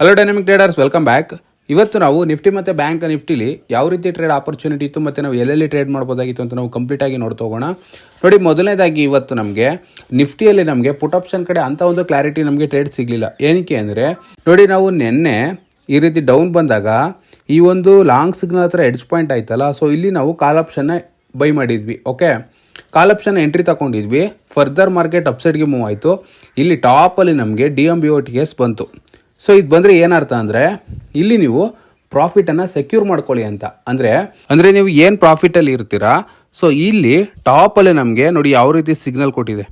Hello dynamic traders welcome back ಇವತ್ತು ನಾವು Nifty ಮತ್ತು ಬ್ಯಾಂಕ್ ನಿಫ್ಟಿಲಿ ಯಾವ ರೀತಿ ಟ್ರೇಡ್ ಆಪರ್ಚುನಿಟಿ ಇತ್ತು ಮತ್ತು ನಾವು ಎಲ್ಲೆಲ್ಲಿ ಟ್ರೇಡ್ ಮಾಡ್ಬೋದಾಗಿತ್ತು ಅಂತ ನಾವು ಕಂಪ್ಲೀಟಾಗಿ ಹೋಗೋಣ. ನೋಡಿ, ಮೊದಲನೇದಾಗಿ ಇವತ್ತು ನಮಗೆ ನಿಫ್ಟಿಯಲ್ಲಿ ನಮಗೆ ಪುಟ್ ಆಪ್ಷನ್ ಕಡೆ ಅಂತ ಒಂದು ಕ್ಲಾರಿಟಿ ನಮಗೆ ಟ್ರೇಡ್ ಸಿಗಲಿಲ್ಲ. ಏನಕ್ಕೆ ಅಂದರೆ, ನೋಡಿ, ನಾವು ನಿನ್ನೆ ಈ ರೀತಿ ಡೌನ್ ಬಂದಾಗ ಈ ಒಂದು ಲಾಂಗ್ ಸಿಗ್ನಲ್ ಹತ್ರ ಎಡ್ಜ್ ಪಾಯಿಂಟ್ ಆಯ್ತಲ್ಲ ಸೊ ಇಲ್ಲಿ ನಾವು ಕಾಲ್ ಆಪ್ಷನ್ನ ಬೈ ಮಾಡಿದ್ವಿ ಓಕೆ ಕಾಲ್ ಆಪ್ಷನ್ ಎಂಟ್ರಿ ತಗೊಂಡಿದ್ವಿ. ಫರ್ದರ್ ಮಾರ್ಕೆಟ್ ಅಪ್ಸೈಡ್ಗೆ ಮೂವ್ ಆಯಿತು. ಇಲ್ಲಿ ಟಾಪಲ್ಲಿ ನಮಗೆ D M B O T S ಬಂತು. ಸೊ ಇದು ಬಂದರೆ ಏನರ್ಥ ಅಂದರೆ, ಇಲ್ಲಿ ನೀವು ಪ್ರಾಫಿಟನ್ನು ಸೆಕ್ಯೂರ್ ಮಾಡ್ಕೊಳ್ಳಿ ಅಂತ. ಅಂದರೆ ಅಂದರೆ ನೀವು ಏನು ಪ್ರಾಫಿಟಲ್ಲಿ ಇರ್ತೀರಾ ಸೊ ಇಲ್ಲಿ ಟಾಪಲ್ಲಿ ನಮಗೆ ನೋಡಿ ಯಾವ ರೀತಿ ಸಿಗ್ನಲ್ ಕೊಟ್ಟಿದೆ.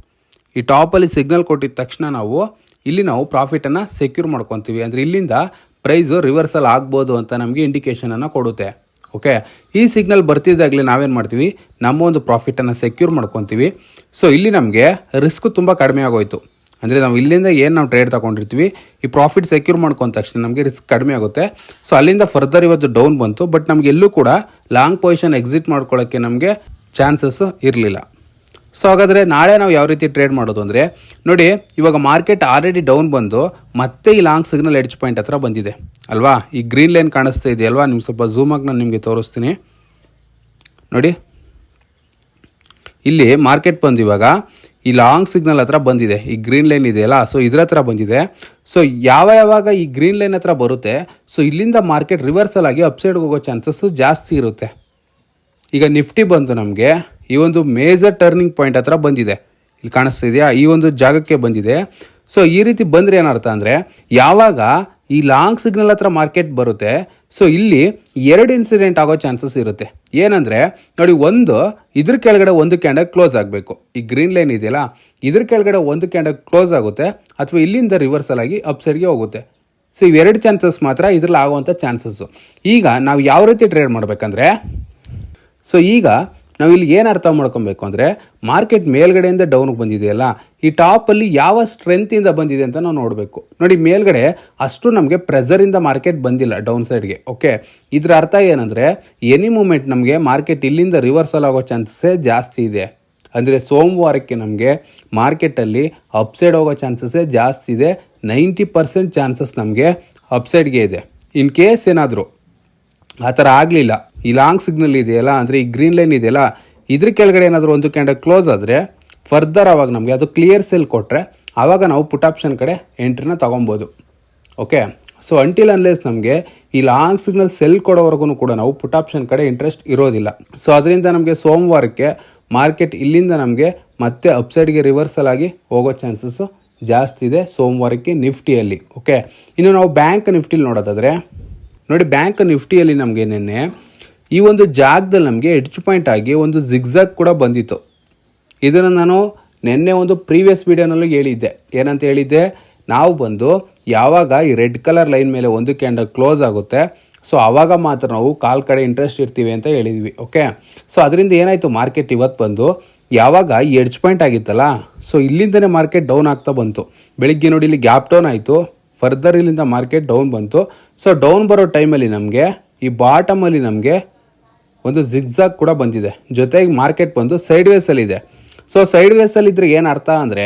ಈ ಟಾಪಲ್ಲಿ ಸಿಗ್ನಲ್ ಕೊಟ್ಟಿದ ತಕ್ಷಣ ನಾವು ಇಲ್ಲಿ ನಾವು ಪ್ರಾಫಿಟನ್ನು ಸೆಕ್ಯೂರ್ ಮಾಡ್ಕೊತೀವಿ. ಅಂದರೆ ಇಲ್ಲಿಂದ ಪ್ರೈಸು ರಿವರ್ಸಲ್ ಆಗ್ಬೋದು ಅಂತ ನಮಗೆ ಇಂಡಿಕೇಷನನ್ನು ಕೊಡುತ್ತೆ. ಓಕೆ ಈ ಸಿಗ್ನಲ್ ಬರ್ತಿದ್ದಾಗಲೇ ನಾವೇನು ಮಾಡ್ತೀವಿ? ನಮ್ಮ ಒಂದು ಪ್ರಾಫಿಟನ್ನು ಸೆಕ್ಯೂರ್ ಮಾಡ್ಕೊತೀವಿ. ಸೊ ಇಲ್ಲಿ ನಮಗೆ ರಿಸ್ಕ್ ತುಂಬ ಕಡಿಮೆ ಆಗೋಯ್ತು. ಅಂದರೆ ನಾವು ಇಲ್ಲಿಂದ ಏನು ನಾವು ಟ್ರೇಡ್ ತಗೊಂಡಿರ್ತೀವಿ, ಈ ಪ್ರಾಫಿಟ್ ಸೆಕ್ಯೂರ್ ಮಾಡ್ಕೊಂಡ ತಕ್ಷಣ ನಮಗೆ ರಿಸ್ಕ್ ಕಡಿಮೆ ಆಗುತ್ತೆ. ಸೊ ಅಲ್ಲಿಂದ ಫರ್ದರ್ ಇವತ್ತು ಡೌನ್ ಬಂತು ಬಟ್ ನಮಗೆ ಎಲ್ಲೂ ಕೂಡ ಲಾಂಗ್ ಪೊಸಿಷನ್ ಎಕ್ಸಿಟ್ ಮಾಡ್ಕೊಳ್ಳೋಕ್ಕೆ ನಮಗೆ ಚಾನ್ಸಸ್ ಇರಲಿಲ್ಲ. ಸೊ ಹಾಗಾದರೆ ನಾಳೆ ನಾವು ಯಾವ ರೀತಿ ಟ್ರೇಡ್ ಮಾಡೋದು ಅಂದರೆ, ನೋಡಿ, ಇವಾಗ ಮಾರ್ಕೆಟ್ ಆಲ್ರೆಡಿ ಡೌನ್ ಬಂದು ಮತ್ತೆ ಈ ಲಾಂಗ್ ಸಿಗ್ನಲ್ ಎಡ್ಜ್ ಪಾಯಿಂಟ್ ಹತ್ರ ಬಂದಿದೆ. ಅಲ್ವಾ? ಈ ಗ್ರೀನ್ ಲೈನ್ ಕಾಣಿಸ್ತಾ ಇದೆ ಅಲ್ವಾ? ನಿಮ್ಗೆ ಸ್ವಲ್ಪ ಝೂಮಾಗಿ ನಾನು ನಿಮಗೆ ತೋರಿಸ್ತೀನಿ. ನೋಡಿ, ಇಲ್ಲಿ ಮಾರ್ಕೆಟ್ ಬಂದು ಇವಾಗ ಈ ಲಾಂಗ್ ಸಿಗ್ನಲ್ ಹತ್ರ ಬಂದಿದೆ, ಈ ಗ್ರೀನ್ ಲೈನ್ ಇದೆಯಲ್ಲ ಸೊ ಇದ್ರ ಹತ್ರ ಬಂದಿದೆ. ಸೊ ಯಾವ ಯಾವಾಗ ಈ ಗ್ರೀನ್ ಲೈನ್ ಹತ್ರ ಬರುತ್ತೆ ಸೊ ಇಲ್ಲಿಂದ ಮಾರ್ಕೆಟ್ ರಿವರ್ಸಲ್ ಆಗಿ ಅಪ್ಸೈಡ್ಗೆ ಹೋಗೋ ಚಾನ್ಸಸ್ಸು ಜಾಸ್ತಿ ಇರುತ್ತೆ. ಈಗ ನಿಫ್ಟಿ ಬಂದು ನಮಗೆ ಈ ಒಂದು ಮೇಜರ್ ಟರ್ನಿಂಗ್ ಪಾಯಿಂಟ್ ಹತ್ರ ಬಂದಿದೆ. ಇಲ್ಲಿ ಕಾಣಿಸ್ತಿದೆಯಾ? ಈ ಒಂದು ಜಾಗಕ್ಕೆ ಬಂದಿದೆ. ಸೊ ಈ ರೀತಿ ಬಂದರೆ ಏನರ್ಥ ಅಂದರೆ, ಯಾವಾಗ ಈ ಲಾಂಗ್ ಸಿಗ್ನಲ್ ಹತ್ರ ಮಾರ್ಕೆಟ್ ಬರುತ್ತೆ ಸೊ ಇಲ್ಲಿ ಎರಡು ಇನ್ಸಿಡೆಂಟ್ ಆಗೋ ಚಾನ್ಸಸ್ ಇರುತ್ತೆ. ಏನಂದರೆ, ನೋಡಿ, ಒಂದು, ಇದ್ರ ಕೆಳಗಡೆ ಒಂದು ಕ್ಯಾಂಡಲ್ ಕ್ಲೋಸ್ ಆಗಬೇಕು. ಈ ಗ್ರೀನ್ ಲೈನ್ ಇದೆಯಲ್ಲ, ಇದ್ರ ಕೆಳಗಡೆ ಒಂದು ಕ್ಯಾಂಡಲ್ ಕ್ಲೋಸ್ ಆಗುತ್ತೆ, ಅಥವಾ ಇಲ್ಲಿಂದ ರಿವರ್ಸಲ್ ಆಗಿ ಅಪ್ಸೈಡ್ಗೆ ಹೋಗುತ್ತೆ. ಸೊ ಇವೆರಡು ಚಾನ್ಸಸ್ ಮಾತ್ರ ಇದ್ರಲ್ಲಿ ಆಗುವಂಥ ಚಾನ್ಸಸ್ಸು ಈಗ ನಾವು ಯಾವ ರೀತಿ ಟ್ರೇಡ್ ಮಾಡಬೇಕಂದ್ರೆ ಸೊ ಈಗ ನಾವು ಇಲ್ಲಿ ಏನು ಅರ್ಥ ಮಾಡ್ಕೊಬೇಕು ಅಂದರೆ ಮಾರ್ಕೆಟ್ ಮೇಲ್ಗಡೆಯಿಂದ ಡೌನ್ಗೆ ಬಂದಿದೆಯಲ್ಲ ಈ ಟಾಪಲ್ಲಿ ಯಾವ ಸ್ಟ್ರೆಂತಿಂದ ಬಂದಿದೆ ಅಂತ ನಾವು ನೋಡಬೇಕು. ನೋಡಿ, ಮೇಲ್ಗಡೆ ಅಷ್ಟು ನಮಗೆ ಪ್ರೆಸರಿಂದ ಮಾರ್ಕೆಟ್ ಬಂದಿಲ್ಲ ಡೌನ್ ಸೈಡ್ಗೆ ಓಕೆ ಇದರ ಅರ್ಥ ಏನಂದರೆ ಎನಿ ಮೂಮೆಂಟ್ ನಮಗೆ ಮಾರ್ಕೆಟ್ ಇಲ್ಲಿಂದ ರಿವರ್ಸಲ್ ಆಗೋ ಚಾನ್ಸಸ್ಸೇ ಜಾಸ್ತಿ ಇದೆ. ಅಂದರೆ ಸೋಮವಾರಕ್ಕೆ ನಮಗೆ ಮಾರ್ಕೆಟಲ್ಲಿ ಅಪ್ಸೈಡ್ ಹೋಗೋ ಚಾನ್ಸಸ್ಸೇ ಜಾಸ್ತಿ ಇದೆ ನೈಂಟಿ ಪರ್ಸೆಂಟ್ ಚಾನ್ಸಸ್ ನಮಗೆ ಅಪ್ಸೈಡ್ಗೆ ಇದೆ. ಇನ್ ಕೇಸ್ ಏನಾದರೂ, ಆ ಥರ ಆಗಲಿಲ್ಲ ಈ ಲಾಂಗ್ ಸಿಗ್ನಲ್ ಇದೆಯಲ್ಲ, ಅಂದರೆ ಈ ಗ್ರೀನ್ ಲೈನ್ ಇದೆಯಲ್ಲ, ಇದ್ರ ಕೆಳಗಡೆ ಏನಾದರೂ ಒಂದು ಕ್ಯಾಂಡಲ್ ಕ್ಲೋಸ್ ಆದರೆ ಫರ್ದರ್ ಆವಾಗ ನಮಗೆ ಅದು ಕ್ಲಿಯರ್ ಸೆಲ್ ಕೊಟ್ಟರೆ ಆವಾಗ ನಾವು ಪುಟ್ ಆಪ್ಷನ್ ಕಡೆ ಎಂಟ್ರಿನ ತೊಗೊಬೋದು. ಓಕೆ ಸೊ ಅಂಟಿಲ್ ಅನ್ಲೆಸ್ ನಮಗೆ ಈ ಲಾಂಗ್ ಸಿಗ್ನಲ್ ಸೆಲ್ ಕೊಡೋವರೆಗೂ ಕೂಡ ನಾವು ಪುಟ್ ಆಪ್ಷನ್ ಕಡೆ ಇಂಟ್ರೆಸ್ಟ್ ಇರೋದಿಲ್ಲ. ಸೊ ಅದರಿಂದ ನಮಗೆ ಸೋಮವಾರಕ್ಕೆ ಮಾರ್ಕೆಟ್ ಇಲ್ಲಿಂದ ನಮಗೆ ಮತ್ತೆ ಅಪ್ಸೈಡ್ಗೆ ರಿವರ್ಸಲ್ ಆಗಿ ಹೋಗೋ ಚಾನ್ಸಸ್ಸು ಜಾಸ್ತಿ ಇದೆ ಸೋಮವಾರಕ್ಕೆ ನಿಫ್ಟಿಯಲ್ಲಿ. ಓಕೆ ಇನ್ನು ನಾವು ಬ್ಯಾಂಕ್ ನಿಫ್ಟಿಲಿ ನೋಡೋದಾದರೆ, ನೋಡಿ ಬ್ಯಾಂಕ್ ನಿಫ್ಟಿಯಲ್ಲಿ ನಮಗೆ ನಿನ್ನೆ ಈ ಒಂದು ಜಾಗದಲ್ಲಿ ನಮಗೆ ಎಡ್ಜ್ ಪಾಯಿಂಟ್ ಆಗಿ ಒಂದು ಜಿಗ್ಜಾಗ್ ಕೂಡ ಬಂದಿತ್ತು. ಇದನ್ನು ನಾನು ನಿನ್ನೆ ಒಂದು ಪ್ರೀವಿಯಸ್ ವೀಡಿಯೋನಲ್ಲೂ ಹೇಳಿದ್ದೆ. ಏನಂತ ಹೇಳಿದ್ದೆ? ನಾವು ಬಂದು ಯಾವಾಗ ಈ ರೆಡ್ ಕಲರ್ ಲೈನ್ ಮೇಲೆ ಒಂದು ಕ್ಯಾಂಡಲ್ ಕ್ಲೋಸ್ ಆಗುತ್ತೆ, ಸೊ ಆವಾಗ ಮಾತ್ರ ನಾವು ಕಾಲ್ ಕಡೆ ಇಂಟ್ರೆಸ್ಟ್ ಇರ್ತೀವಿ ಅಂತ ಹೇಳಿದ್ವಿ, ಓಕೆ? ಸೊ ಅದರಿಂದ ಏನಾಯಿತು, ಮಾರ್ಕೆಟ್ ಇವತ್ತು ಬಂದು ಯಾವಾಗ ಈ ಎಡ್ಜ್ ಪಾಯಿಂಟ್ ಆಗಿತ್ತಲ್ಲ, ಸೊ ಇಲ್ಲಿಂದನೇ ಮಾರ್ಕೆಟ್ ಡೌನ್ ಆಗ್ತಾ ಬಂತು. ಬೆಳಿಗ್ಗೆ ನೋಡಿ ಇಲ್ಲಿ ಗ್ಯಾಪ್ ಡೌನ್ ಆಯಿತು, ಫರ್ದರ್ ಇಲ್ಲಿಂದ ಮಾರ್ಕೆಟ್ ಡೌನ್ ಬಂತು. ಸೊ ಡೌನ್ ಬರೋ ಟೈಮಲ್ಲಿ ನಮಗೆ, ಈ ಬಾಟಮಲ್ಲಿ ನಮಗೆ ಒಂದು ಜಿಗ್ಝಾಗ್ ಕೂಡ ಬಂದಿದೆ. ಜೊತೆಗೆ ಮಾರ್ಕೆಟ್ ಬಂದು ಸೈಡ್ ವೇಸಲ್ಲಿದೆ ಸೊ ಸೈಡ್ ವೇಸಲ್ಲಿ ಇದ್ರೆ ಏನು ಅರ್ಥ ಅಂದರೆ,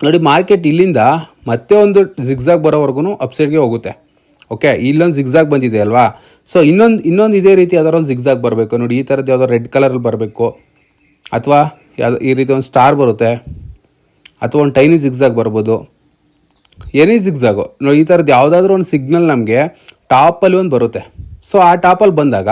ನೋಡಿ ಮಾರ್ಕೆಟ್ ಇಲ್ಲಿಂದ ಮತ್ತೆ ಒಂದು ಜಿಗ್ಝಾಗ್ ಬರೋವರೆಗೂ ಅಪ್ಸೈಡ್ಗೆ ಹೋಗುತ್ತೆ. ಓಕೆ ಇಲ್ಲೊಂದು ಜಿಗ್ಜಾಗ್ ಬಂದಿದೆ ಅಲ್ವಾ? ಸೊ ಇನ್ನೊಂದು ಇನ್ನೊಂದು ಇದೇ ರೀತಿ ಯಾವ್ದಾರು ಒಂದು ಜಿಗ್ಝಾಗ್ ಬರಬೇಕು. ನೋಡಿ, ಈ ಥರದ್ದು ಯಾವುದೋ ರೆಡ್ ಕಲರಲ್ಲಿ ಬರಬೇಕು. ಅಥವಾ ಯಾವ ಈ ರೀತಿ ಒಂದು ಸ್ಟಾರ್ ಬರುತ್ತೆ. ಅಥವಾ ಒಂದು ಟೈನಿ ಜಿಗ್ಜಾಗ್ ಬರ್ಬೋದು. ಎನಿ ಜಿಗ್ಜಾಗು ನೋಡಿ, ಈ ಥರದ್ದು ಯಾವುದಾದ್ರೂ ಒಂದು ಸಿಗ್ನಲ್ ನಮಗೆ ಟಾಪಲ್ಲಿ ಒಂದು ಬರುತ್ತೆ. ಸೊ ಆ ಟಾಪಲ್ಲಿ ಬಂದಾಗ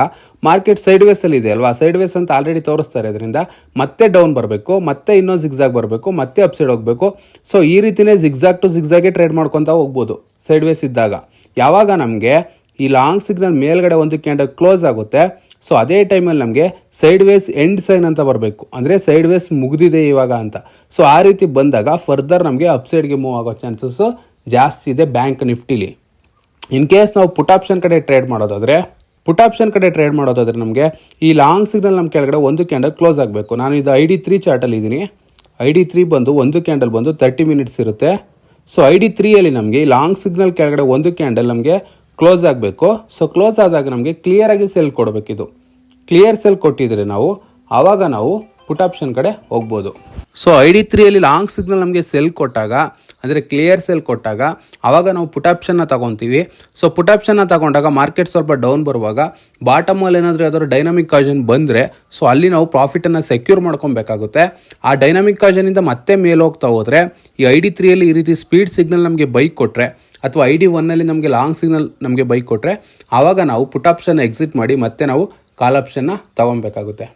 ಮಾರ್ಕೆಟ್ ಸೈಡ್ ವೇಸಲ್ಲಿ ಇದೆ ಅಲ್ವಾ? ಸೈಡ್ ವೇಸ್ ಅಂತ ಆಲ್ರೆಡಿ ತೋರಿಸ್ತಾರೆ. ಅದರಿಂದ ಮತ್ತೆ ಡೌನ್ ಬರಬೇಕು, ಮತ್ತೆ ಇನ್ನೊಂದು ಜಿಗ್ಸಾಗ್ ಬರಬೇಕು, ಮತ್ತೆ ಅಪ್ಸೈಡ್ ಹೋಗಬೇಕು. ಸೊ ಈ ರೀತಿನೇ ಜಿಗ್ಸಾಗ್ ಟು ಜಿಗ್ಸಾಗೆ ಟ್ರೇಡ್ ಮಾಡ್ಕೊತಾ ಹೋಗ್ಬೋದು ಸೈಡ್ ವೇಸ್ ಇದ್ದಾಗ. ಯಾವಾಗ ನಮಗೆ ಈ ಲಾಂಗ್ ಸಿಗ್ನಲ್ ಮೇಲ್ಗಡೆ ಒಂದು ಕ್ಯಾಂಡಲ್ ಕ್ಲೋಸ್ ಆಗುತ್ತೆ ಸೊ ಅದೇ ಟೈಮಲ್ಲಿ ನಮಗೆ ಸೈಡ್ ವೇಸ್ ಎಂಡ್ ಸೈನ್ ಅಂತ ಬರಬೇಕು. ಅಂದರೆ ಸೈಡ್ ವೇಸ್ ಮುಗಿದಿದೆ ಇವಾಗ ಅಂತ. ಸೊ ಆ ರೀತಿ ಬಂದಾಗ ಫರ್ದರ್ ನಮಗೆ ಅಪ್ಸೈಡ್ಗೆ ಮೂವ್ ಆಗೋ ಚಾನ್ಸಸ್ಸು ಜಾಸ್ತಿ ಇದೆ ಬ್ಯಾಂಕ್ ನಿಫ್ಟಿಲಿ. ಇನ್ ಕೇಸ್ ನಾವು ಪುಟ್ ಆಪ್ಷನ್ ಕಡೆ ಟ್ರೇಡ್ ಮಾಡೋದಾದರೆ ಪುಟ್ ಆಪ್ಷನ್ ಕಡೆ ಟ್ರೇಡ್ ಮಾಡೋದಾದರೆ ನಮಗೆ ಈ ಲಾಂಗ್ ಸಿಗ್ನಲ್ ನಮ್ಮ ಕೆಳಗಡೆ ಒಂದು ಕ್ಯಾಂಡಲ್ ಕ್ಲೋಸ್ ಆಗಬೇಕು. ನಾನು ಇದು ಐ ಡಿ ತ್ರೀ ಚಾರ್ಟಲ್ಲಿ ಇದ್ದೀನಿ. ಐ ಡಿ ತ್ರೀ ಬಂದು ಒಂದು ಕ್ಯಾಂಡಲ್ ಬಂದು ತರ್ಟಿ ಮಿನಿಟ್ಸ್ ಇರುತ್ತೆ. ಸೊ ಐ ಡಿ ತ್ರೀಯಲ್ಲಿ ನಮಗೆ ಈ ಲಾಂಗ್ ಸಿಗ್ನಲ್ ಕೆಳಗಡೆ ಒಂದು ಕ್ಯಾಂಡಲ್ ನಮಗೆ ಕ್ಲೋಸ್ ಆಗಬೇಕು. ಸೊ ಕ್ಲೋಸ್ ಆದಾಗ ನಮಗೆ ಕ್ಲಿಯರಾಗಿ ಸೆಲ್ ಕೊಡಬೇಕಿದು. ಕ್ಲಿಯರ್ ಸೆಲ್ ಕೊಟ್ಟಿದ್ರೆ ನಾವು, ಆವಾಗ ನಾವು ಪುಟ್ ಆಪ್ಷನ್ ಕಡೆ ಹೋಗ್ಬೋದು. ಸೊ ಐ ಡಿ ತ್ರೀಯಲ್ಲಿ ಲಾಂಗ್ ಸಿಗ್ನಲ್ ನಮಗೆ ಸೆಲ್ ಕೊಟ್ಟಾಗ, ಅಂದರೆ ಕ್ಲಿಯರ್ ಸೆಲ್ ಕೊಟ್ಟಾಗ ಆವಾಗ ನಾವು ಪುಟ್ ಆಪ್ಷನ್ನ ತಗೊತೀವಿ. ಸೊ ಪುಟ್ ಆಪ್ಷನ್ನ ತಗೊಂಡಾಗ ಮಾರ್ಕೆಟ್ ಸ್ವಲ್ಪ ಡೌನ್ ಬರುವಾಗ ಬಾಟಮಲ್ಲಿ ಏನಾದರೂ ಯಾವ್ದಾದ್ರು ಡೈನಾಮಿಕ್ ಕಾಜನ್ ಬಂದರೆ ಸೊ ಅಲ್ಲಿ ನಾವು ಪ್ರಾಫಿಟನ್ನು ಸೆಕ್ಯೂರ್ ಮಾಡ್ಕೊಬೇಕಾಗುತ್ತೆ. ಆ ಡೈನಾಮಿಕ್ ಕಾಜನಿಂದ ಮತ್ತೆ ಮೇಲೆ ಹೋಗ್ತಾ ಹೋದರೆ, ಈ ಐ ಡಿ ತ್ರೀಯಲ್ಲಿ ಈ ರೀತಿ ಸ್ಪೀಡ್ ಸಿಗ್ನಲ್ ನಮಗೆ ಬೈಕ್ ಕೊಟ್ಟರೆ ಅಥವಾ ಐ ಡಿ ಒನ್ನಲ್ಲಿ ನಮಗೆ ಲಾಂಗ್ ಸಿಗ್ನಲ್ ನಮಗೆ ಬೈಕ್ ಕೊಟ್ಟರೆ ಆವಾಗ ನಾವು ಪುಟ್ ಆಪ್ಷನ್ ಎಕ್ಸಿಟ್ ಮಾಡಿ ಮತ್ತೆ ನಾವು ಕಾಲ್ ಆಪ್ಷನ್ನ ತೊಗೊಬೇಕಾಗುತ್ತೆ.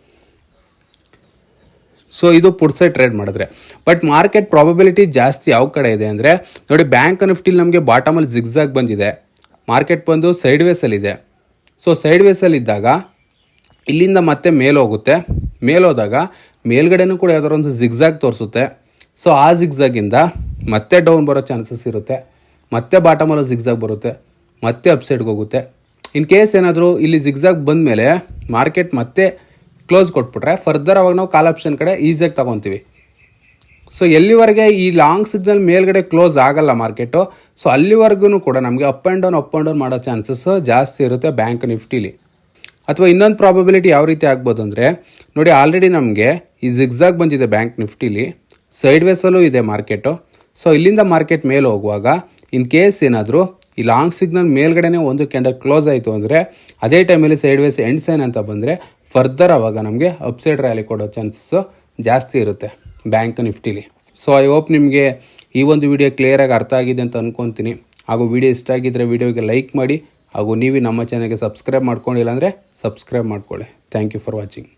ಸೊ ಇದು ಪುಟ್ ಟ್ರೇಡ್ ಮಾಡಿದ್ರೆ. ಬಟ್ ಮಾರ್ಕೆಟ್ ಪ್ರಾಬಬಿಲಿಟಿ ಜಾಸ್ತಿ ಯಾವ ಕಡೆ ಇದೆ ಅಂದರೆ, ನೋಡಿ ಬ್ಯಾಂಕ್ ನಿಫ್ಟಿಲಿ ನಮಗೆ ಬಾಟಮಲ್ಲಿ ಜಿಗ್ಝಾಗ್ ಬಂದಿದೆ. ಮಾರ್ಕೆಟ್ ಬಂದು ಸೈಡ್ ವೇಸಲ್ಲಿದೆ ಸೊ ಸೈಡ್ ವೇಸಲ್ಲಿದ್ದಾಗ ಇಲ್ಲಿಂದ ಮತ್ತೆ ಮೇಲೋಗುತ್ತೆ ಮೇಲೋದಾಗ ಮೇಲ್ಗಡೆನೂ ಕೂಡ ಯಾವ್ದಾರು ಒಂದು ಜಿಗ್ಸಾಗ್ ತೋರಿಸುತ್ತೆ. ಸೊ ಆ ಜಿಗ್ಸಾಗಿಂದ ಮತ್ತೆ ಡೌನ್ ಬರೋ ಚಾನ್ಸಸ್ ಇರುತ್ತೆ. ಮತ್ತೆ ಬಾಟಮಲ್ಲೂ ಜಿಗ್ಸಾಗ್ ಬರುತ್ತೆ. ಮತ್ತೆ ಅಪ್ಸೈಡ್ಗೆ ಹೋಗುತ್ತೆ. ಇನ್ ಕೇಸ್ ಏನಾದರೂ ಇಲ್ಲಿ ಜಿಗ್ಜಾಗ್ ಬಂದಮೇಲೆ ಮಾರ್ಕೆಟ್ ಮತ್ತೆ ಕ್ಲೋಸ್ ಕೊಟ್ಬಿಟ್ರೆ ಫರ್ದರ್ ಅವಾಗ ನಾವು ಕಾಲ್ ಆಪ್ಷನ್ ಕಡೆ ಈಸಿಯಾಗಿ ತಗೊತೀವಿ. ಸೊ ಎಲ್ಲಿವರೆಗೆ ಈ ಲಾಂಗ್ ಸಿಗ್ನಲ್ ಮೇಲ್ಗಡೆ ಕ್ಲೋಸ್ ಆಗಲ್ಲ ಮಾರ್ಕೆಟು ಸೊ ಅಲ್ಲಿವರೆಗೂ ಕೂಡ ನಮಗೆ up and down up and down ಮಾಡೋ ಚಾನ್ಸಸ್ ಜಾಸ್ತಿ ಇರುತ್ತೆ ಬ್ಯಾಂಕ್ ನಿಫ್ಟಿಲಿ. ಅಥವಾ ಇನ್ನೊಂದು ಪ್ರಾಬಬಿಲಿಟಿ ಯಾವ ರೀತಿ ಆಗ್ಬೋದು ಅಂದರೆ, ನೋಡಿ ಆಲ್ರೆಡಿ ನಮಗೆ ಈ ಜಿಗ್ಸಾಗ್ ಬಂದಿದೆ ಬ್ಯಾಂಕ್ ನಿಫ್ಟಿಲಿ ಸೈಡ್ ವೇಸಲ್ಲೂ ಇದೆ ಮಾರ್ಕೆಟು ಸೊ ಇಲ್ಲಿಂದ ಮಾರ್ಕೆಟ್ ಮೇಲೆ ಹೋಗುವಾಗ ಇನ್ ಕೇಸ್ ಏನಾದರೂ ಈ ಲಾಂಗ್ ಸಿಗ್ನಲ್ ಮೇಲ್ಗಡೆನೇ ಒಂದು ಕ್ಯಾಂಡಲ್ ಕ್ಲೋಸ್ ಆಯಿತು ಅಂದರೆ, ಅದೇ ಟೈಮಲ್ಲಿ ಸೈಡ್ ವೇಸ್ ಎಂಡ್ ಸೈನ್ ಅಂತ ಬಂದರೆ ಫರ್ದರ್ ಆವಾಗ ನಮಗೆ ಅಪ್ಸೈಡ್ ರ್ಯಾಲಿ ಕೊಡೋ ಚಾನ್ಸಸ್ಸು ಜಾಸ್ತಿ ಇರುತ್ತೆ ಬ್ಯಾಂಕ್ ನಿಫ್ಟಿಲಿ. ಸೊ ಐ ಹೋಪ್ ನಿಮಗೆ ಈ ಒಂದು ವಿಡಿಯೋ ಕ್ಲಿಯರಾಗಿ ಅರ್ಥ ಆಗಿದೆ ಅಂತ ಅಂದ್ಕೊತೀನಿ ಹಾಗೂ ವಿಡಿಯೋ ಇಷ್ಟ ಆಗಿದ್ದರೆ ವಿಡಿಯೋಗೆ ಲೈಕ್ ಮಾಡಿ ಹಾಗೂ ನೀವು ನಮ್ಮ ಚಾನಲ್ಗೆ ಸಬ್ಸ್ಕ್ರೈಬ್ ಮಾಡ್ಕೊಂಡಿಲ್ಲ ಅಂದರೆ ಸಬ್ಸ್ಕ್ರೈಬ್ ಮಾಡ್ಕೊಳ್ಳಿ. Thank you for watching